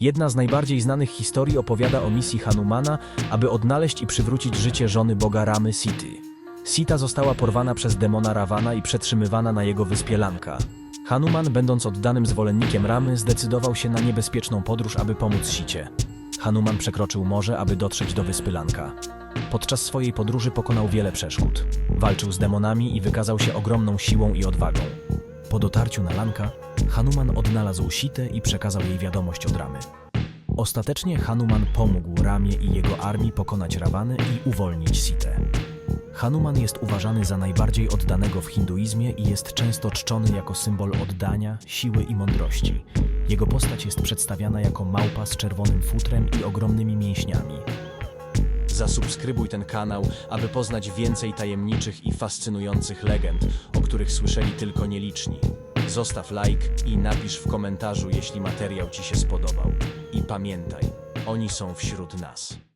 Jedna z najbardziej znanych historii opowiada o misji Hanumana, aby odnaleźć i przywrócić życie żony boga Ramy Sity. Sita została porwana przez demona Ravana i przetrzymywana na jego wyspie Lanka. Hanuman, będąc oddanym zwolennikiem Ramy, zdecydował się na niebezpieczną podróż, aby pomóc Sicie. Hanuman przekroczył morze, aby dotrzeć do wyspy Lanka. Podczas swojej podróży pokonał wiele przeszkód. Walczył z demonami i wykazał się ogromną siłą i odwagą. Po dotarciu na Lanka, Hanuman odnalazł Sitę i przekazał jej wiadomość od Ramy. Ostatecznie Hanuman pomógł Ramie i jego armii pokonać Rawany i uwolnić Sitę. Hanuman jest uważany za najbardziej oddanego w hinduizmie i jest często czczony jako symbol oddania, siły i mądrości. Jego postać jest przedstawiana jako małpa z czerwonym futrem i ogromnymi mięśniami. Zasubskrybuj ten kanał, aby poznać więcej tajemniczych i fascynujących legend, o których słyszeli tylko nieliczni. Zostaw like i napisz w komentarzu, jeśli materiał Ci się spodobał. I pamiętaj, oni są wśród nas.